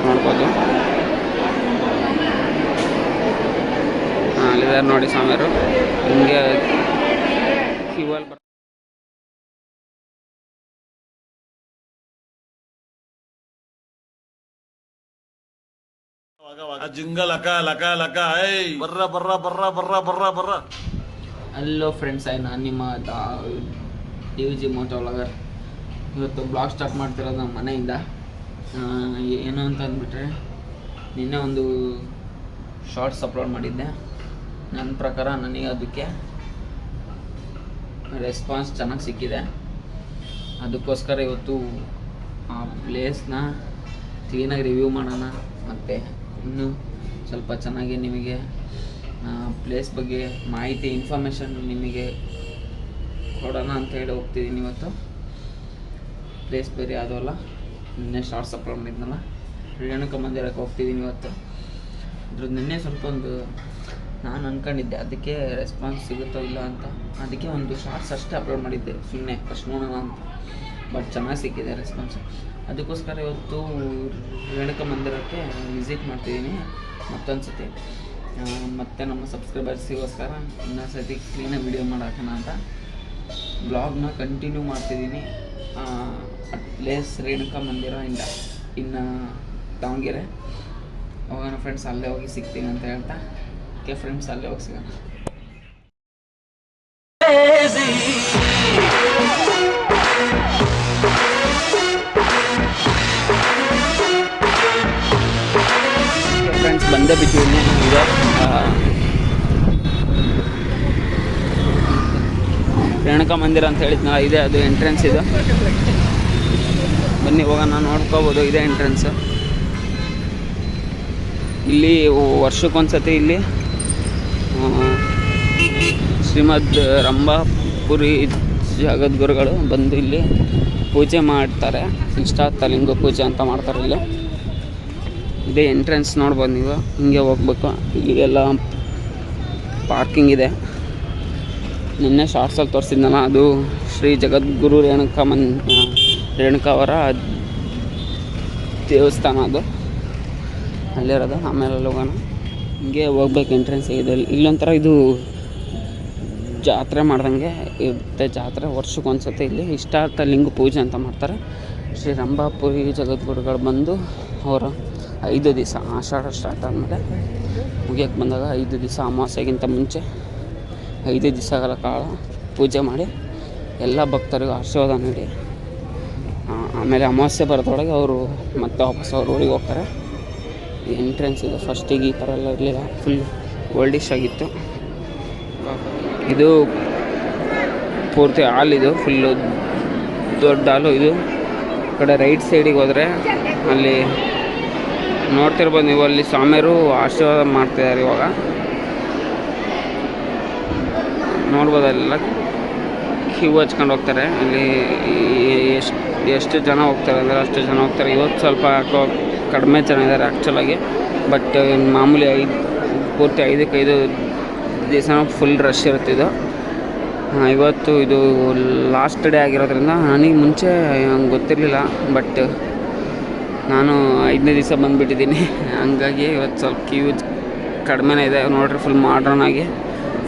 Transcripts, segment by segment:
ಅಲ್ಲಿದ್ದಾರೆ ನೋಡ್ಬೋದು. ಹಾಂ ಅಲ್ಲಿದ್ದಾರೆ ನೋಡಿ ಸ್ವಾಮಿಯರು ಹಿಂಗೆ ಕ್ಯೂವಲ್ಲಿ ಬರ್ ಆ ಜಿಂಗ ಲಕ ಲಕ ಐ ಬರ್ರ ಬರ್ರ ಬರ್ರ ಬರ್ರ ಬರ್ರ ಬರ್ರ. ಹಲೋ ಫ್ರೆಂಡ್ಸ್ ಆಯ್ ನಾನು ನಿಮ್ಮ ಡಿ ವಿ ಜಿ ಮೋಟೋ ಒಳಗೆ ಇವತ್ತು ಬ್ಲಾಗ್ ಸ್ಟಾರ್ಟ್ ಮಾಡ್ತಿರೋದು ನಮ್ಮ ಮನೆಯಿಂದ. ಏನು ಅಂತ ಅಂದ್ಬಿಟ್ರೆ, ನಿನ್ನೆ ಒಂದು ಶಾರ್ಟ್ಸ್ ಅಪ್ಲೋಡ್ ಮಾಡಿದ್ದೆ. ನನ್ನ ಪ್ರಕಾರ ನನಗೆ ಅದಕ್ಕೆ ರೆಸ್ಪಾನ್ಸ್ ಚೆನ್ನಾಗಿ ಸಿಕ್ಕಿದೆ. ಅದಕ್ಕೋಸ್ಕರ ಇವತ್ತು ಆ ಪ್ಲೇಸ್ನ ಕ್ಲೀನಾಗಿ ರಿವ್ಯೂ ಮಾಡೋಣ ಮತ್ತು ಇನ್ನೂ ಸ್ವಲ್ಪ ಚೆನ್ನಾಗಿ ನಿಮಗೆ ಪ್ಲೇಸ್ ಬಗ್ಗೆ ಮಾಹಿತಿ ಇನ್ಫಾರ್ಮೇಷನ್ ನಿಮಗೆ ಕೊಡೋಣ ಅಂತ ಹೇಳಿ ಹೋಗ್ತಿದ್ದೀನಿ ಇವತ್ತು. ಪ್ಲೇಸ್ ಬೇರೆ ಯಾವುದೂ ಅಲ್ಲ. ನಿನ್ನೆ ಶಾರ್ಟ್ಸ್ ಅಪ್ಲೋಡ್ ಮಾಡಿದ್ನಲ್ಲ ರೇಣುಕ ಮಂದಿರಕ್ಕೆ ಹೋಗ್ತಿದ್ದೀನಿ ಇವತ್ತು. ಅದ್ರ ನಿನ್ನೆ ಸ್ವಲ್ಪ ಒಂದು ನಾನು ಅಂದ್ಕೊಂಡಿದ್ದೆ ಅದಕ್ಕೆ ರೆಸ್ಪಾನ್ಸ್ ಸಿಗುತ್ತೋ ಇಲ್ಲ ಅಂತ. ಅದಕ್ಕೆ ಒಂದು ಶಾರ್ಟ್ಸ್ ಅಷ್ಟೇ ಅಪ್ಲೋಡ್ ಮಾಡಿದ್ದೆ ಸುಮ್ಮನೆ ಫಸ್ಟ್ ನೋಡೋಣ ಅಂತ. ಬಟ್ ಚೆನ್ನಾಗಿ ಸಿಕ್ಕಿದೆ ರೆಸ್ಪಾನ್ಸ್ ಅದಕ್ಕೋಸ್ಕರ ಇವತ್ತು ರೇಣುಕ ಮಂದಿರಕ್ಕೆ ವಿಸಿಟ್ ಮಾಡ್ತಿದ್ದೀನಿ ಮತ್ತೊಂದು ಸತಿ ಮತ್ತೆ ನಮ್ಮ ಸಬ್ಸ್ಕ್ರೈಬರ್ಸಿಗೋಸ್ಕರ ಇನ್ನೊಂದು ಸತಿ ಕ್ಲೀನಾಗಿ ವಿಡಿಯೋ ಮಾಡಾಕೋಣ ಅಂತ ಬ್ಲಾಗ್ನ ಕಂಟಿನ್ಯೂ ಮಾಡ್ತಿದ್ದೀನಿ. ಪ್ಲೇಸ್ ರೇಣುಕಾ ಮಂದಿರ ಇಂದ ಇನ್ನು ದಾವಣಗೆರೆ. ಹೋಗೋಣ ಫ್ರೆಂಡ್ಸ್ ಅಲ್ಲೇ ಹೋಗಿ ಸಿಗ್ತೀನಿ ಅಂತ ಹೇಳ್ತಾ ಓಕೆ ಫ್ರೆಂಡ್ಸ್ ಅಲ್ಲೇ ಹೋಗಿ ಸಿಗೋಣ. ಫ್ರೆಂಡ್ಸ್ ಬಂದೇ ಬಿಟ್ಟಿದ್ದೀನಿ ರೇಣುಕಾ ಮಂದಿರ ಅಂತ ಹೇಳಿದ್ನಲ್ಲ, ಇದೆ ಅದು ಎಂಟ್ರೆನ್ಸ್ ಇದು. ಬನ್ನಿ ಹೋಗೋಣ ನೋಡ್ಕೋಬೋದು, ಇದೇ ಎಂಟ್ರೆನ್ಸ್ ಇಲ್ಲಿ ವರ್ಷಕ್ಕೊಂದ್ಸತಿ ಇಲ್ಲಿ ಶ್ರೀಮದ್ ರಂಭಾಪುರಿ ಜಗದ್ಗುರುಗಳು ಬಂದು ಇಲ್ಲಿ ಪೂಜೆ ಮಾಡ್ತಾರೆ. ಇಷ್ಟಾರ್ಥಲಿಂಗ ಪೂಜೆ ಅಂತ ಮಾಡ್ತಾರೆ ಇಲ್ಲಿ. ಇದೇ ಎಂಟ್ರೆನ್ಸ್ ನೋಡ್ಬೋದು ನೀವು, ಹಿಂಗೆ ಹೋಗ್ಬೇಕು. ಇಲ್ಲಿಗೆಲ್ಲ ಪಾರ್ಕಿಂಗ್ ಇದೆ. ನಿನ್ನೆ ಶಾರ್ಟ್ಸಲ್ಲಿ ತೋರಿಸಿದ್ನಲ್ಲ, ಅದು ಶ್ರೀ ಜಗದ್ಗುರು ರೇಣುಕಾ ಆ, ರೇಣುಕಾ ಅವರ ದೇವಸ್ಥಾನ ಅದು. ಅಲ್ಲಿರೋದು. ಆಮೇಲೆ ಅಲ್ಲಿ ಹೋಗೋಣ. ಹಿಂಗೆ ಹೋಗ್ಬೇಕು ಎಂಟ್ರೆನ್ಸ್ ಇದೆ ಇಲ್ಲೊಂಥರ ಇದು ಜಾತ್ರೆ ಮಾಡ್ದಂಗೆ ಇರುತ್ತೆ ಜಾತ್ರೆ. ವರ್ಷಕ್ಕೊಂದ್ಸತಿ ಇಲ್ಲಿ. ಇಷ್ಟಾರ್ಥ ಲಿಂಗ ಪೂಜೆ ಅಂತ ಮಾಡ್ತಾರೆ. ಶ್ರೀ ರಂಭಾಪುರಿ ಜಗದ್ಗುರುಗಳು ಬಂದು ಅವರ ಐದು ದಿವಸ ಆಷಾಢ ಸ್ಟಾರ್ಟ್ ಆದಮೇಲೆ ಮುಗಿಯೋಕ್ಕೆ ಬಂದಾಗ ಐದು ದಿವಸ ಅಮಾವಾಸ್ಯೆಗಿಂತ ಮುಂಚೆ ಐದು ದಿವಸಗಳ ಕಾಲ ಪೂಜೆ ಮಾಡಿ ಎಲ್ಲ ಭಕ್ತರಿಗೂ ಆಶೀರ್ವಾದ ನೀಡಿ ಆಮೇಲೆ ಅಮಾವಾಸ್ಯೆ ಬರೋದ್ರೊಳಗೆ ಅವರು ಮತ್ತೆ ವಾಪಸ್ ಅವ್ರ ಊರಿಗೆ ಹೋಗ್ತಾರೆ. ಎಂಟ್ರೆನ್ಸ್ ಇದು ಫಸ್ಟಿಗೆ ಈ ಥರ ಎಲ್ಲ ಇರಲಿಲ್ಲ. ಫುಲ್ ಓಲ್ಡಿಶ್ ಆಗಿತ್ತು. ಇದು ಪೂರ್ತಿ ಇದು ಫುಲ್ಲು ದೊಡ್ಡ ಹಾಲು ಇದು. ಕಡೆ ರೈಟ್ ಸೈಡಿಗೆ ಹೋದರೆ ಅಲ್ಲಿ ನೋಡ್ತಿರ್ಬೋದು ನೀವು, ಅಲ್ಲಿ ಸ್ವಾಮಿಯರು ಆಶೀರ್ವಾದ ಮಾಡ್ತಿದ್ದಾರೆ ಇವಾಗ. ನೋಡ್ಬೋದಲ್ಲ? ಕ್ಯೂ ಹಚ್ಕೊಂಡು ಹೋಗ್ತಾರೆ. ಇಲ್ಲಿ ಎಷ್ಟು ಎಷ್ಟು ಜನ ಹೋಗ್ತಾರೆ ಅಂದರೆ ಅಷ್ಟು ಜನ ಹೋಗ್ತಾರೆ. ಇವತ್ತು ಸ್ವಲ್ಪ ಕಡಿಮೆ ಜನ ಇದ್ದಾರೆ ಆ್ಯಕ್ಚುಲಾಗಿ ಬಟ್ ಮಾಮೂಲಿ ಐದು, ಪೂರ್ತಿ ಐದಕ್ಕೆ ಐದು ದಿವಸ ಫುಲ್ ರಶ್ ಇರುತ್ತೆ ಇದು. ಇವತ್ತು ಇದು ಲಾಸ್ಟ್ ಡೇ ಆಗಿರೋದ್ರಿಂದ ನನಗೆ ಮುಂಚೆ ಹಂಗೆ ಗೊತ್ತಿರಲಿಲ್ಲ. ಬಟ್ ನಾನು ಐದನೇ ದಿವಸ ಬಂದುಬಿಟ್ಟಿದ್ದೀನಿ. ಹಂಗಾಗಿ ಇವತ್ತು ಸ್ವಲ್ಪ ಕ್ಯೂ ಕಡಿಮೆನೇ ಇದೆ. ನೋಡ್ರಿ ಫುಲ್ ಮಾಡ್ರನ್ ಆಗಿ.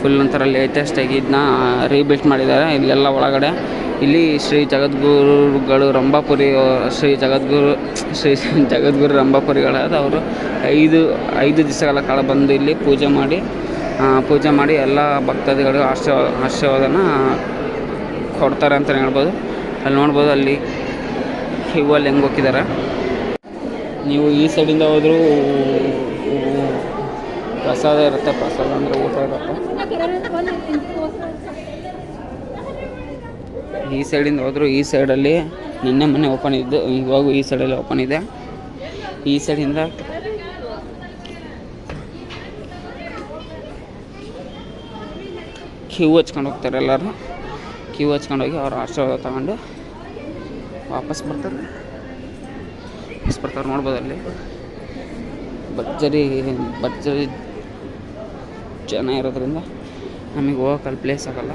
ಫುಲ್ ಒಂಥರ ಲೇಟೆಸ್ಟಾಗಿ ಇದನ್ನ ರೀಬಿಲ್ಟ್ ಮಾಡಿದ್ದಾರೆ. ಇಲ್ಲೆಲ್ಲ ಒಳಗಡೆ. ಇಲ್ಲಿ ಶ್ರೀ ಜಗದ್ಗುರುಗಳು ರಂಭಾಪುರಿ ಶ್ರೀ ಜಗದ್ಗುರು ಶ್ರೀ ಜಗದ್ಗುರು ರಂಭಾಪುರಿಗಳಾದ ಅವರು ಐದು ಐದು ದಿವಸಗಳ ಕಾಲ ಬಂದು ಇಲ್ಲಿ ಪೂಜೆ ಮಾಡಿ ಪೂಜೆ ಮಾಡಿ ಎಲ್ಲ ಭಕ್ತಾದಿಗಳು ಆಶೀರ್ವಾದ ಆಶೀರ್ವಾದನ ಕೊಡ್ತಾರೆ ಅಂತಲೇ ಹೇಳ್ಬೋದು. ಅಲ್ಲಿ ನೋಡ್ಬೋದು ಅಲ್ಲಿ ಹೂವಲ್ಲಿ ಹೆಂಗೆ ಹೋಗಿದ್ದಾರೆ ನೀವು ಈ ಸೈಡಿಂದ ಹೋದರೂ ಪ್ರಸಾದ ಇರುತ್ತೆ. ಪ್ರಸಾದ ಅಂದರೆ ಊಟ ಇರುತ್ತೆ. ಈ ಸೈಡಿಂದ ಹೋದರೂ, ಈ ಸೈಡಲ್ಲಿ ನಿನ್ನೆ ಮೊನ್ನೆ ಓಪನ್ ಇದ್ದು, ಇವಾಗೂ ಈ ಸೈಡಲ್ಲಿ ಓಪನ್ ಇದೆ. ಈ ಸೈಡಿಂದ ಕ್ಯೂ ಹಚ್ಕೊಂಡು ಹೋಗ್ತಾರೆ ಎಲ್ಲರೂ. ಕ್ಯೂ ಹಚ್ಕೊಂಡು ಹೋಗಿ ಅವ್ರ ಆಶೀರ್ವಾದ ತಗೊಂಡು ವಾಪಸ್ ಬರ್ತಾರೆ. ವಾಪಸ್ ಬರ್ತಾರೆ ನೋಡ್ಬೋದು ಅಲ್ಲಿ. ಭರ್ಜರಿ ಭರ್ಜರಿ ಜನ ಇರೋದ್ರಿಂದ ನಮಗೆ ಹೋಗೋಕೆ ಅಲ್ಲಿ ಪ್ಲೇಸ್ ಆಗೋಲ್ಲ.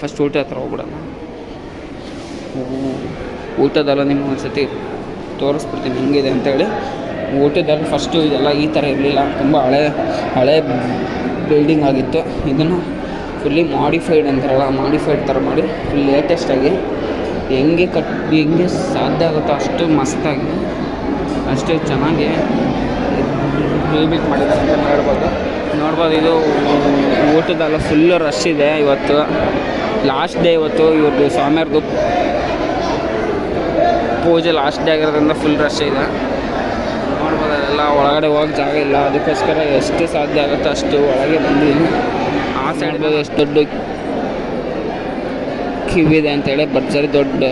ಫಸ್ಟ್ ಊಟ ಹತ್ರ ಹೋಗ್ಬಿಡೋಣ. ಊಟದಲ್ಲ ನಿಮ್ಗೆ ಒಂದು ಸತಿ ತೋರಿಸ್ಬಿಡ್ತೀನಿ ಹೆಂಗಿದೆ ಅಂತೇಳಿ. ಊಟದಲ್ಲಿ ಫಸ್ಟು ಇದೆಲ್ಲ ಈ ಥರ ಇರಲಿಲ್ಲ. ತುಂಬ ಹಳೆ ಹಳೆ ಬಿಲ್ಡಿಂಗ್ ಆಗಿತ್ತು. ಇದನ್ನು ಫುಲ್ಲಿ ಮಾಡಿಫೈಡ್ ಅಂತಾರಲ್ಲ ಮಾಡಿಫೈಡ್ ಥರ ಮಾಡಿ ಫುಲ್ ಲೇಟೆಸ್ಟಾಗಿ ಹೆಂಗೆ ಕಟ್, ಹೆಂಗೆ ಸಾಧ್ಯ ಆಗುತ್ತೋ ಅಷ್ಟು ಮಸ್ತಾಗಿ ಅಷ್ಟು ಚೆನ್ನಾಗಿ ರೀಬಿಲ್ಟ್ ಮಾಡಿದ್ದಾರೆ ಅಂತ ನೋಡ್ಬೋದು ನೋಡ್ಬೋದು ಇದು ಊಟದಲ್ಲ ಫುಲ್ಲು ರಶ್ ಇದೆ ಇವತ್ತು. ಲಾಸ್ಟ್ ಡೇ ಇವತ್ತು ಇವ್ರದ್ದು ಸ್ವಾಮಿಯವ್ರದ್ದು ಪೂಜೆ ಲಾಸ್ಟ್ ಡೇ ಆಗಿರೋದ್ರಿಂದ ಫುಲ್ ರಶ್ ಇದೆ. ನೋಡ್ಬೋದು, ಎಲ್ಲ ಒಳಗಡೆ ಹೋಗಕ್ಕೆ ಜಾಗ ಇಲ್ಲ. ಅದಕ್ಕೋಸ್ಕರ ಎಷ್ಟು ಸಾಧ್ಯ ಆಗುತ್ತೆ ಅಷ್ಟು ಒಳಗೆ ಬಂದಿದ್ದೀನಿ ಆ ಸೈಡ್ ಬಗ್ಗೆ ಎಷ್ಟು ದೊಡ್ಡ ಕಿವಿದೆ ಅಂತೇಳಿ ಭರ್ಜರಿ ದೊಡ್ಡ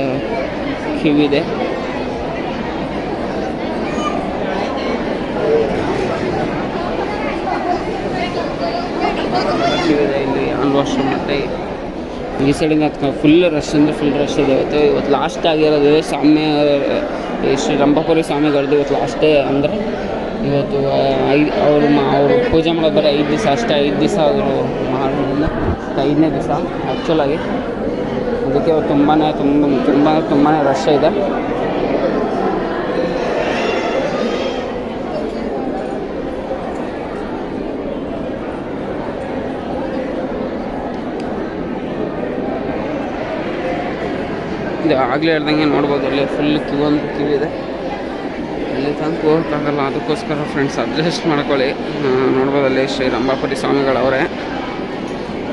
ಕಿವಿದೆ ಕಿವಿದೆ ಇಲ್ಲಿ ಆಲ್ಮೋಸ್ಟ್ ಮತ್ತೆ ಈ ಸೈಡಿಂದ ಫುಲ್ ರಶ್ ಅಂದರೆ ಫುಲ್ ರಶ್ ಇದೆ. ಇವತ್ತು ಇವತ್ತು ಲಾಸ್ಟ್ ಆಗಿರೋದು ಸ್ವಾಮಿ ಶ್ರೀ ರಂಭಾಪುರಿ ಸ್ವಾಮಿಗಳದ್ದು ಇವತ್ತು ಲಾಸ್ಟೇ ಅಂದರೆ ಇವತ್ತು ಐದು ಅವರು ಅವರು ಪೂಜೆ ಮಾಡೋದು ಬರೀ ಐದು ದಿವಸ ಅಷ್ಟೇ, ಐದು ದಿವಸ ಅವರು ಮಾಡೋದ್ರಿಂದ ಐದನೇ ದಿವಸ ಆ್ಯಕ್ಚುಲಾಗಿ ಅದಕ್ಕೆ ತುಂಬಾ ತುಂಬ ತುಂಬ ತುಂಬಾ ರಶ್ ಇದೆ. ಇದು, ಆಗಲೇ ಹೇಳ್ದಂಗೆ ನೋಡ್ಬೋದು, ಅಲ್ಲಿ ಫುಲ್ ಕ್ಯೂ ಒಂದು ಕ್ಯೂ ಇದೆ ಅಲ್ಲಿ ತಂದು ಹೋಗೋಕ್ಕಾಗಲ್ಲ ಅದಕ್ಕೋಸ್ಕರ ಫ್ರೆಂಡ್ಸ್ ಅಡ್ಜಸ್ಟ್ ಮಾಡ್ಕೊಳ್ಳಿ. ನೋಡ್ಬೋದು ಅಲ್ಲಿ ಶ್ರೀ ರಂಭಾಪುರಿ ಸ್ವಾಮಿಗಳವರೇ.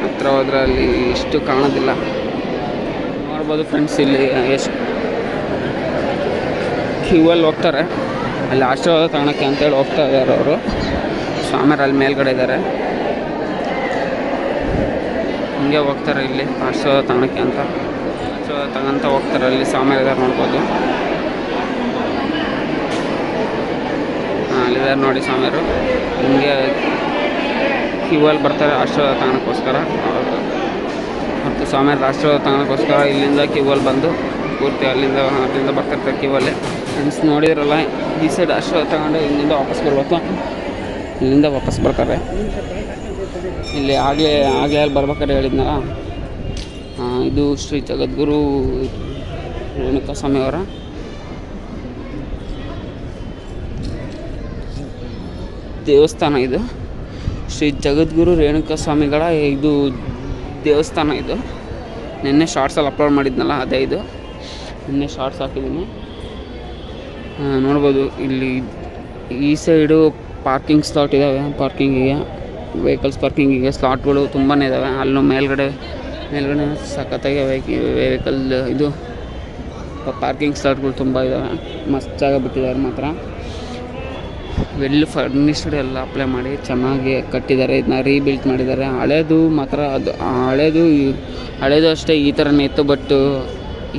ಹತ್ರ ಹೋದ್ರೆ ಅಲ್ಲಿ ಇಷ್ಟು ಕಾಣೋದಿಲ್ಲ. ನೋಡ್ಬೋದು ಫ್ರೆಂಡ್ಸ್ ಇಲ್ಲಿ ಎಷ್ಟು ಕ್ಯೂವಲ್ಲಿ ಹೋಗ್ತಾರೆ. ಅಲ್ಲಿ ಆಶೀರ್ವಾದ ತಗೊಳಕ್ಕೆ ಅಂತೇಳಿ ಹೋಗ್ತಾ ಇದ್ದಾರೆ ಅವರು. ಸ್ವಾಮಿಯರು ಅಲ್ಲಿ ಮೇಲ್ಗಡೆ ಇದ್ದಾರೆ. ಹಿಂಗೆ ಹೋಗ್ತಾರೆ ಇಲ್ಲಿ, ಆಶೀರ್ವಾದ ತಗೊಳಕ್ಕೆ ಅಂತ. ಆಶೀರ್ವಾದ ತಗೊಂತ ಹೋಗ್ತಾರೆ ಅಲ್ಲಿ ಇದ್ದಾರೆ ನೋಡ್ಬೋದು ಅಲ್ಲಿದ್ದಾರೆ ನೋಡಿ ಸ್ವಾಮಿಯರು ಹಿಂಗೆ ಕ್ಯೂವಲ್ಲಿ ಬರ್ತಾರೆ ಆಶೀರ್ವಾದ ತಗೋಣಕ್ಕೋಸ್ಕರ. ಮತ್ತು ಸ್ವಾಮಿಯರ ಆಶೀರ್ವಾದ ತಗೋಣಕ್ಕೋಸ್ಕರ ಇಲ್ಲಿಂದ ಕ್ಯೂವಲ್ಲಿ ಬಂದು ಪೂರ್ತಿ ಅಲ್ಲಿಂದ ಅಲ್ಲಿಂದ ಬರ್ತಿರ್ತಾರೆ ಕ್ಯೂವಲ್ಲಿ. ಫ್ರೆಂಡ್ಸ್ ನೋಡಿದ್ರಲ್ಲ, ಈ ಸೈಡ್ ಆಶೀರ್ವಾದ ತಗೊಂಡು ಇಲ್ಲಿಂದ ವಾಪಸ್ ಬರ್ಬೇಕು. ಇಲ್ಲಿಂದ ವಾಪಸ್ ಬರ್ತಾರೆ. ಇಲ್ಲಿ ಆಗಲೇ ಆಗಲೇ ಅಲ್ಲಿ ಬರ್ಬೇಕಾದ್ರೆ ಹೇಳಿದ್ನಲ್ಲ. ಇದು ಶ್ರೀ ಜಗದ್ಗುರು ರೇಣುಕಾ ಸ್ವಾಮಿಯವರ ದೇವಸ್ಥಾನ ಇದು. ಶ್ರೀ ಜಗದ್ಗುರು ರೇಣುಕಾ ಸ್ವಾಮಿಗಳ ಇದು ದೇವಸ್ಥಾನ ಇದು. ನಿನ್ನೆ ಶಾರ್ಟ್ಸಲ್ಲಿ ಅಪ್ಲೋಡ್ ಮಾಡಿದ್ನಲ್ಲ, ಅದೇ ಇದು. ನಿನ್ನೆ ಶಾರ್ಟ್ಸ್ ಹಾಕಿದ್ದೀನಿ. ನೋಡ್ಬೋದು, ಇಲ್ಲಿ ಈ ಸೈಡು ಪಾರ್ಕಿಂಗ್ ಸ್ಲಾಟ್ ಇದ್ದಾವೆ ಪಾರ್ಕಿಂಗಿಗೆ ವೆಹಿಕಲ್ಸ್ ಪಾರ್ಕಿಂಗಿಗೆ ಸ್ಲಾಟ್ಗಳು ತುಂಬಾ ಇದ್ದಾವೆ ಅಲ್ಲೂ ಮೇಲ್ಗಡೆ ಮೇಲ್ಗಡೆ ಸಖತ್ತಾಗಿ ವೆಹಿಕಲ್ ಇದು ಪಾರ್ಕಿಂಗ್ ಸ್ಲಾಟ್ಗಳು ತುಂಬ ಇದ್ದಾವೆ ಮಸ್ತ್ ಜಾಗ ಬಿಟ್ಟಿದ್ದಾರೆ ಮಾತ್ರ. ವೆಲ್ ಫರ್ನಿಶ್ಡ್ ಎಲ್ಲ ಅಪ್ಲೈ ಮಾಡಿ ಚೆನ್ನಾಗಿ ಕಟ್ಟಿದ್ದಾರೆ. ಇದನ್ನ ರೀಬಿಲ್ಟ್ ಮಾಡಿದ್ದಾರೆ. ಹಳೇದು ಮಾತ್ರ ಅದು ಹಳೇದು ಹಳೇದು ಅಷ್ಟೇ ಈ ಥರನೇ ಇತ್ತು ಬಟ್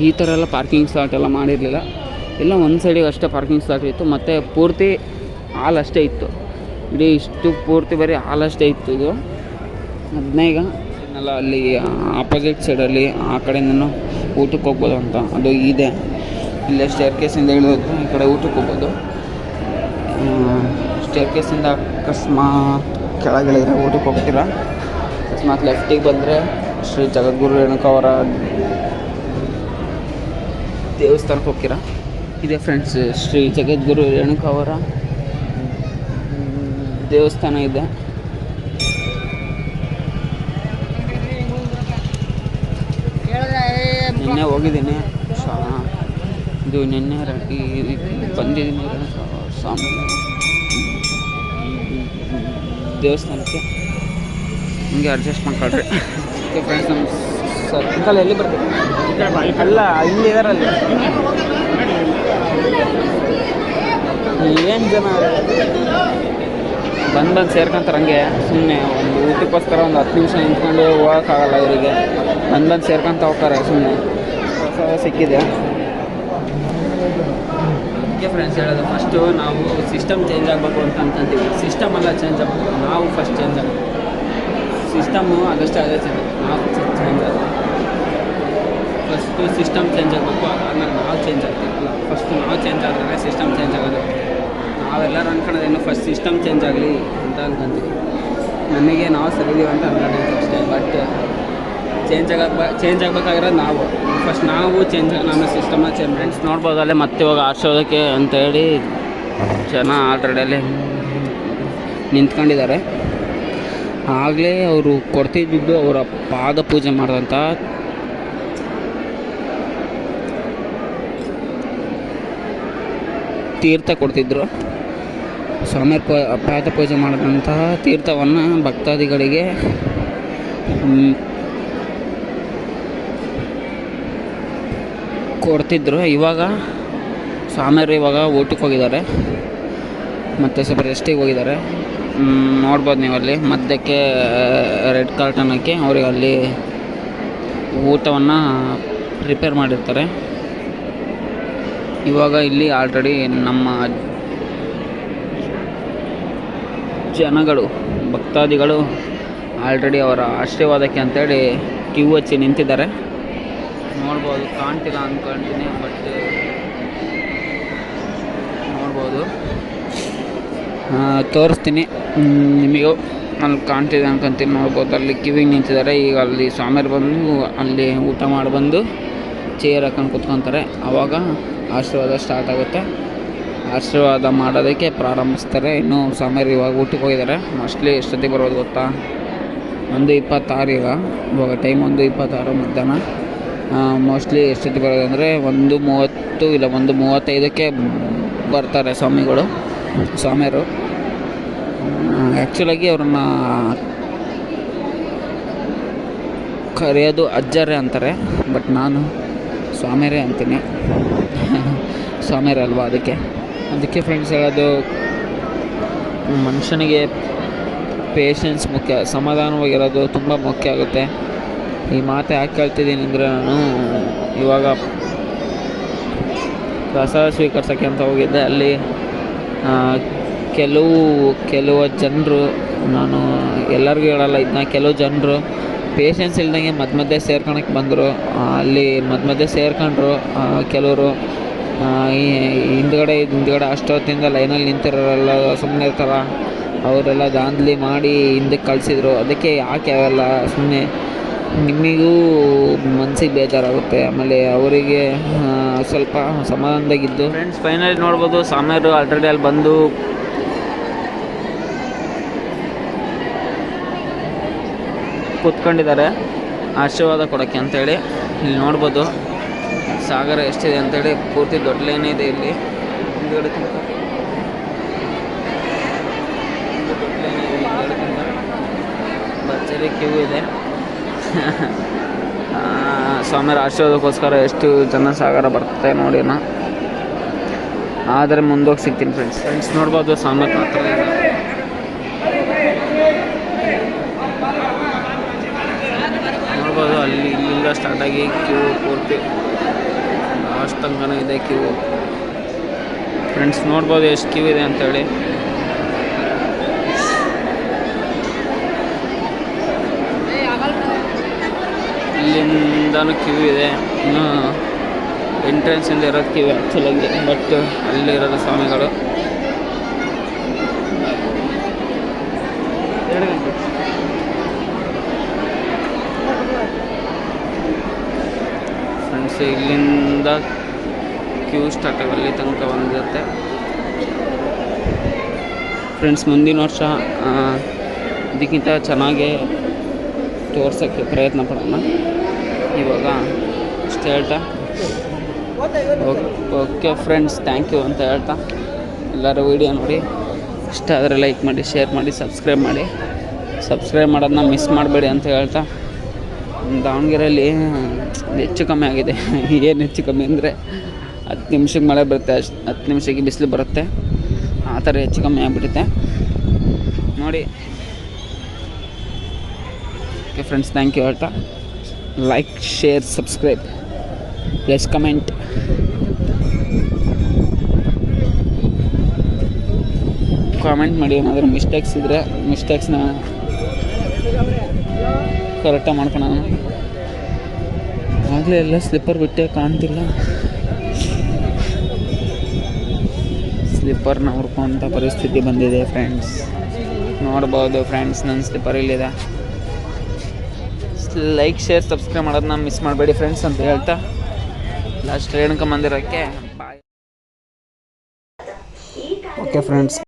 ಈ ಥರ ಎಲ್ಲ ಪಾರ್ಕಿಂಗ್ ಸ್ಲಾಟ್ ಎಲ್ಲ ಮಾಡಿರಲಿಲ್ಲ. ಎಲ್ಲ ಒಂದು ಸೈಡಿಗೆ ಅಷ್ಟೇ ಪಾರ್ಕಿಂಗ್ ಸ್ಲಾಟ್ ಇತ್ತು. ಮತ್ತು ಪೂರ್ತಿ ಹಾಲ್ ಅಷ್ಟೇ ಇತ್ತು. ಇಡೀ ಇಷ್ಟು ಪೂರ್ತಿ ಬರೀ ಹಾಲ್ ಅಷ್ಟೇ ಇತ್ತು ಇದು. ಅದನ್ನೇ ಈಗ ಅಲ್ಲಿ ಆಪೋಸಿಟ್ ಸೈಡಲ್ಲಿ ಆ ಕಡೆಯಿಂದನೂ ಊಟಕ್ಕೆ ಹೋಗ್ಬೋದು ಅಂತ. ಅದು ಇದೆ. ಇಲ್ಲೇ ಸ್ಟೇರ್ ಕೇಸಿಂದ ಇಳಿದು ಈ ಕಡೆ ಊಟಕ್ಕೆ ಹೋಗ್ಬೋದು. ಸ್ಟೇರ್ ಕೇಸಿಂದ ಅಕಸ್ಮಾತ್ ಕೆಳಗಿಳಿದ್ರೆ ಊಟಕ್ಕೆ ಹೋಗ್ತೀರಾ? ಅಕಸ್ಮಾತ್ ಲೆಫ್ಟಿಗೆ ಬಂದರೆ ಶ್ರೀ ಜಗದ್ಗುರು ರೇಣುಕಾ ಅವರ ದೇವಸ್ಥಾನಕ್ಕೆ ಹೋಗ್ತೀರಾ? ಇದೆ ಫ್ರೆಂಡ್ಸ್ ಶ್ರೀ ಜಗದ್ಗುರು ರೇಣುಕಾ ಅವರ ದೇವಸ್ಥಾನ ಇದೆ. ನಿನ್ನೆ ಹೋಗಿದ್ದೀನಿ. ಶಾ- ಇದು ನಿನ್ನೆ ಬಂದಿದ್ದೀನಿ ಸ್ವಾಮಿ. ದೇವಸ್ಥಾನಕ್ಕೆ. ಹಿಂಗೆ ಅಡ್ಜಸ್ಟ್ ಮಾಡ್ಕೊಳ್ರಿ. ಓಕೆ ಫ್ರೆಂಡ್ಸ್ ನಮ್ಮ ಸರ್ಕಲ್ ಎಲ್ಲಿ ಬರ್ತೀವಿ ಅಲ್ಲ, ಇಲ್ಲಿ ಇದಾರಲ್ಲಿ. ಏನು ಜನ? ಬಂದು ಬಂದು ಸೇರ್ಕೊಂತಾರೆ ಹಂಗೆ. ಸುಮ್ಮನೆ ಒಂದು ಊಟಕ್ಕೋಸ್ಕರ ಒಂದು ಹತ್ತು ನಿಮಿಷ ನಿಂತ್ಕೊಂಡು ಹೋಗೋಕ್ಕಾಗಲ್ಲ ಇವರಿಗೆ. ಬಂದು ಬಂದು ಸೇರ್ಕೊಂತ ಹೋಗ್ತಾರೆ ಸುಮ್ಮನೆ ಸಿಕ್ಕಿದೆ. ಅದಕ್ಕೆ ಫ್ರೆಂಡ್ಸ್ ಹೇಳೋದು ಫಸ್ಟು ನಾವು ಸಿಸ್ಟಮ್ ಚೇಂಜ್ ಆಗಬೇಕು ಅಂತ ಅಂತಂತೀವಿ ಸಿಸ್ಟಮ್ ಎಲ್ಲ ಚೇಂಜ್ ಆಗಬೇಕು. ನಾವು ಫಸ್ಟ್ ಚೇಂಜ್ ಆಗಬೇಕು. ಸಿಸ್ಟಮ್ಮು ಅದಷ್ಟೇ ಅದೇ ಚೇಂಜ್ ನಾವು ಚೇಂಜ್ ಆಗಬೇಕು. ಫಸ್ಟು ಸಿಸ್ಟಮ್ ಚೇಂಜ್ ಆಗಬೇಕು. ಅದಾದ್ಮೇಲೆ ನಾವು ಚೇಂಜ್ ಆಗ್ತೀವಲ್ಲ ಫಸ್ಟು ನಾವು ಚೇಂಜ್ ಆದರೆ ಸಿಸ್ಟಮ್ ಚೇಂಜ್ ಆಗೋದು. ನಾವೆಲ್ಲರೂ ಅನ್ಕೊಳ್ಳೋದೇನು ಫಸ್ಟ್ ಸಿಸ್ಟಮ್ ಚೇಂಜ್ ಆಗಲಿ ಅಂತ ಅನ್ಕೊಂತೀವಿ ನಮಗೆ ನಾವು ಸರಿದೀವಿ ಅಂತ ಅನ್ಕೊಂಡಿದ್ದೀವಿ ಅಷ್ಟೇ ಬಟ್ ಚೇಂಜ್ ಆಗಬೇಕು ಚೇಂಜ್ ಆಗಬೇಕಾಗಿರೋದು ನಾವು. ಫಸ್ಟ್ ನಾವು ಚೇಂಜ್ ನಮ್ಮ ಸಿಸ್ಟಮ್ನ ಚೇಂಜ್ ಫ್ರೆಂಡ್ಸ್ ನೋಡ್ಬೋದು, ಅಲ್ಲೇ ಮತ್ತೆ ಇವಾಗ ಅಂತ ಹೇಳಿ ಜನ ಆಲ್ರೆಡಿಯಲ್ಲಿ ನಿಂತ್ಕೊಂಡಿದ್ದಾರೆ. ಆಗಲೇ ಅವರು ಕೊಡ್ತಿದ್ದಿದ್ದು ಅವರ ಪಾದ ಪೂಜೆ ಮಾಡಿದಂಥ ತೀರ್ಥ ಕೊಡ್ತಿದ್ರು. ಸ್ವಾಮಿ ಪ ಪಾದ ಪೂಜೆ ಮಾಡಿದಂತಹ ತೀರ್ಥವನ್ನು ಭಕ್ತಾದಿಗಳಿಗೆ ಕೊಡ್ತಿದ್ರು. ಇವಾಗ ಸ್ವಾಮಿಯವರು ಇವಾಗ ಊಟಕ್ಕೆ ಹೋಗಿದ್ದಾರೆ. ಮತ್ತು ಸ್ವಲ್ಪ ರೆಸ್ಟಿಗೆ ಹೋಗಿದ್ದಾರೆ. ನೋಡ್ಬೋದು ನೀವು ಅಲ್ಲಿ. ಮಧ್ಯಕ್ಕೆ ರೆಡ್ ಕಾರ್ಟನ್ ಹಾಕಿ ಅವ್ರಿಗೆ ಅಲ್ಲಿ ಊಟವನ್ನು ಪ್ರಿಪೇರ್ ಮಾಡಿರ್ತಾರೆ. ಇವಾಗ ಇಲ್ಲಿ ಆಲ್ರೆಡಿ ನಮ್ಮ ಜನಗಳು, ಭಕ್ತಾದಿಗಳು ಆಲ್ರೆಡಿ ಅವರ ಆಶೀರ್ವಾದಕ್ಕೆ ಅಂತೇಳಿ ಕ್ಯೂ ಹಚ್ಚಿ ನಿಂತಿದ್ದಾರೆ. ನೋಡ್ಬೋದು. ಕಾಣ್ತಿಲ್ಲ ಅಂದ್ಕೊಳ್ತೀನಿ ಬಟ್ ನೋಡ್ಬೋದು. ತೋರಿಸ್ತೀನಿ. ನಿಮಗೂ. ಅಲ್ಲಿ ಕಾಣ್ತಿದೆ ಅನ್ಕೊಂತೀನಿ, ನೋಡ್ಬೋದು. ಅಲ್ಲಿ ಕಿವಿಗೆ ನಿಂತಿದ್ದಾರೆ. ಈಗ ಅಲ್ಲಿ ಸ್ವಾಮಿಯರು ಬಂದು, ಅಲ್ಲಿ ಊಟ ಮಾಡಿ ಬಂದು ಚೇರ್ ಹಾಕೊಂಡು ಕುತ್ಕೊತಾರೆ. ಆವಾಗ ಆಶೀರ್ವಾದ ಸ್ಟಾರ್ಟ್ ಆಗುತ್ತೆ. ಆಶೀರ್ವಾದ ಮಾಡೋದಕ್ಕೆ ಪ್ರಾರಂಭಿಸ್ತಾರೆ. ಇನ್ನು ಸ್ವಾಮಿಯರು ಇವಾಗ ಊಟಕ್ಕೆ ಹೋಗಿದ್ದಾರೆ. ಮೋಸ್ಟ್ಲಿ ಎಷ್ಟೊತ್ತಿಗೆ ಬರೋದು ಗೊತ್ತಾ? ಒಂದು ಇಪ್ಪತ್ತಾರು ಈಗ. ಇವಾಗ ಟೈಮ್ ಒಂದು ಇಪ್ಪತ್ತಾರು ಮಧ್ಯಾಹ್ನ. ಮೋಸ್ಟ್ಲಿ ಎಷ್ಟೊತ್ತಿಗೆ ಬರೋದಂದರೆ ಒಂದು ಮೂವತ್ತು ಇಲ್ಲ, ಒಂದು ಮೂವತ್ತೈದಕ್ಕೆ ಬರ್ತಾರೆ ಸ್ವಾಮಿಗಳು, ಸ್ವಾಮಿಯರು. ಆ್ಯಕ್ಚುಲಾಗಿ ಅವ್ರನ್ನ ಕರೆಯೋದು ಅಜ್ಜರೇ ಅಂತಾರೆ ಬಟ್ ನಾನು ಸ್ವಾಮಿಯರೇ ಅಂತೀನಿ. ಸ್ವಾಮಿಯರೇ ಅಲ್ವಾ ಅದಕ್ಕೆ. ಅದಕ್ಕೆ ಫ್ರೆಂಡ್ಸ್ ಹೇಳೋದು, ಮನುಷ್ಯನಿಗೆ ಪೇಷನ್ಸ್ ಮುಖ್ಯ, ಸಮಾಧಾನವಾಗಿರೋದು ತುಂಬ ಮುಖ್ಯ ಆಗುತ್ತೆ. ಈ ಮಾತು ಯಾಕೆ ಕೇಳ್ತಿದ್ದೀನಿ ಅಂದರೆ ನಾನು ಇವಾಗ ಪ್ರಸಾದ ಸ್ವೀಕರಿಸೋಕ್ಕೆ ಅಂತ ಹೋಗಿದ್ದೆ. ಅಲ್ಲಿ ಕೆಲವು ಕೆಲವು ಜನರು, ನಾನು ಎಲ್ಲರಿಗೂ ಹೇಳಲ್ಲ ಇದನ್ನ ಕೆಲವು ಜನರು ಪೇಷನ್ಸ್ ಇಲ್ದಂಗೆ ಮಧ್ಯ ಮಧ್ಯೆ ಸೇರ್ಕೊಳಕ್ಕೆ ಬಂದರು. ಅಲ್ಲಿ ಮಧ್ಯ ಮಧ್ಯೆ ಸೇರ್ಕೊಂಡ್ರು ಕೆಲವರು ಹಿಂದ್ಗಡೆ ಹಿಂದ್ಗಡೆ ಅಷ್ಟೊತ್ತಿಂದ ಲೈನಲ್ಲಿ ನಿಂತಿರೋರೆಲ್ಲ ಸುಮ್ಮನೆ ಇರ್ತಾರ. ಅವರೆಲ್ಲ ದಾಂಧಲಿ ಮಾಡಿ ಹಿಂದಕ್ಕೆ ಕಳಿಸಿದ್ರು. ಅದಕ್ಕೆ ಯಾಕೆ ಅವೆಲ್ಲ ಸುಮ್ಮನೆ ನಿಮಗೂ ಮನಸ್ಸಿಗೆ ಬೇಜಾರಾಗುತ್ತೆ. ಆಮೇಲೆ ಅವರಿಗೆ ಸ್ವಲ್ಪ ಸಮಾಧಾನದಾಗಿದ್ದು. ಫ್ರೆಂಡ್ಸ್ ಫೈನಲ್ ನೋಡ್ಬೋದು. ಸಾಮ್ಯರು ಆಲ್ರೆಡಿ ಅಲ್ಲಿ ಬಂದು. ಕೂತ್ಕೊಂಡಿದ್ದಾರೆ. ಆಶೀರ್ವಾದ ಕೊಡೋಕ್ಕೆ ಅಂತೇಳಿ ಇಲ್ಲಿ ನೋಡ್ಬೋದು. ಸಾಗರ ಎಷ್ಟಿದೆ ಅಂತೇಳಿ ಪೂರ್ತಿ ದೊಡ್ಡ ಲೈನ್ ಇದೆ ಇಲ್ಲಿ. ಭರ್ಜರಿ ಕ್ಯೂ ಇದೆ. ಸ್ವಾಮಿಯರ ಆಶೀರ್ವಾದಕ್ಕೋಸ್ಕರ ಎಷ್ಟು ಜನ ಸಾಗರ ಬರ್ತದೆ ನೋಡಿ ನಾ ಆದರೆ ಮುಂದೋಗಿ ಸಿಗ್ತೀನಿ ಫ್ರೆಂಡ್ಸ್ ಫ್ರೆಂಡ್ಸ್ ನೋಡ್ಬೋದು ಸ್ವಾಮಿ ಮಾತ್ರ. ನೋಡ್ಬೋದು, ಅಲ್ಲಿ ಇಲ್ಲಿಂದ ಸ್ಟಾರ್ಟ್ ಆಗಿ ಕ್ಯೂ ಪೂರ್ತಿ. ಲಾಸ್ಟ್ ತನಕನೂ ಇದೆ ಕ್ಯೂ ಫ್ರೆಂಡ್ಸ್ ನೋಡ್ಬೋದು, ಎಷ್ಟು ಕ್ಯೂ ಇದೆ ಅಂತೇಳಿ. ಇಲ್ಲಿಂದನೂ ಕ್ಯೂ ಇದೆ. ಎಂಟ್ರೆನ್ಸ್ ಎಂಟ್ರೆನ್ಸಿಂದ ಇರೋದು ಕ್ಯೂ ಆ್ಯಕ್ಚುಲಾಗಿ ಬಟ್ ಅಲ್ಲಿರೋದು ಸ್ವಾಮಿಗಳು. ಫ್ರೆಂಡ್ಸ್ ಇಲ್ಲಿಂದ ಕ್ಯೂ ಸ್ಟಾರ್ಟ್ ಆಗಿ ಅಲ್ಲಿ ತನಕ ಬಂದಿರುತ್ತೆ. ಫ್ರೆಂಡ್ಸ್ ಮುಂದಿನ ವರ್ಷ ಇದಕ್ಕಿಂತ ಚೆನ್ನಾಗಿ ತೋರ್ಸೋಕ್ಕೆ ಪ್ರಯತ್ನ ಪಡೋಣ. ಇವಾಗ ಇಷ್ಟು ಹೇಳ್ತಾ. ಓಕೆ ಫ್ರೆಂಡ್ಸ್ ಥ್ಯಾಂಕ್ ಯು ಅಂತ ಹೇಳ್ತಾ. ಎಲ್ಲರೂ ವೀಡಿಯೋ ನೋಡಿ. ಇಷ್ಟ ಆದರೆ ಲೈಕ್ ಮಾಡಿ ಶೇರ್ ಮಾಡಿ ಸಬ್ಸ್ಕ್ರೈಬ್ ಮಾಡಿ. ಸಬ್ಸ್ಕ್ರೈಬ್ ಮಾಡೋದನ್ನ ಮಿಸ್ ಮಾಡಬೇಡಿ ಅಂತ ಹೇಳ್ತಾ. ದಾವಣಗೆರೆಯಲ್ಲಿ ಹೆಚ್ಚು ಕಮ್ಮಿ ಆಗಿದೆ. ಏನು ಹೆಚ್ಚು ಕಮ್ಮಿ ಅಂದರೆ ಹತ್ತು ನಿಮಿಷಕ್ಕೆ ಮಳೆ ಬರುತ್ತೆ, ಅಷ್ಟು ಹತ್ತು ನಿಮಿಷಕ್ಕೆ ಬಿಸಿಲು ಬರುತ್ತೆ. ಆ ಥರ ಹೆಚ್ಚು ಕಮ್ಮಿ ಆಗಿಬಿಡುತ್ತೆ ನೋಡಿ. ಓಕೆ ಫ್ರೆಂಡ್ಸ್ ಥ್ಯಾಂಕ್ ಯು ಹೇಳ್ತಾ. Like share subscribe plus comment comment ಮಾಡಿ ಏನಾದರೂ ಮಿಸ್ಟೇಕ್ಸ್ ಇದ್ದರೆ ಮಿಸ್ಟೇಕ್ಸ್ನ ಕರೆಕ್ಟಾಗಿ ಮಾಡ್ಕೊಳೋಣ. ಆಗಲೇ ಎಲ್ಲ ಸ್ಲಿಪ್ಪರ್ ಬಿಟ್ಟೆ ಕಾಣ್ತಿಲ್ಲ. ಸ್ಲಿಪ್ಪರ್ನ ಹುಡ್ಕೊಂತ ಪರಿಸ್ಥಿತಿ ಬಂದಿದೆ ಫ್ರೆಂಡ್ಸ್ ನೋಡ್ಬೋದು ಫ್ರೆಂಡ್ಸ್ ನನ್ನ ಸ್ಲಿಪ್ಪರ್ ಇಲ್ಲಿದೆ. ಲೈಕ್ ಶೇರ್ ಸಬ್ಸ್ಕ್ರೈಬ್ ಮಾಡೋದನ್ನ ಮಿಸ್ ಮಾಡಬೇಡಿ ಫ್ರೆಂಡ್ಸ್ ಅಂತ ಹೇಳ್ತಾ. ಲಾಸ್ಟ್ ರೇಣುಕ ಮಂದಿರಕ್ಕೆ ಬಾಯ್ ಓಕೆ ಫ್ರೆಂಡ್ಸ್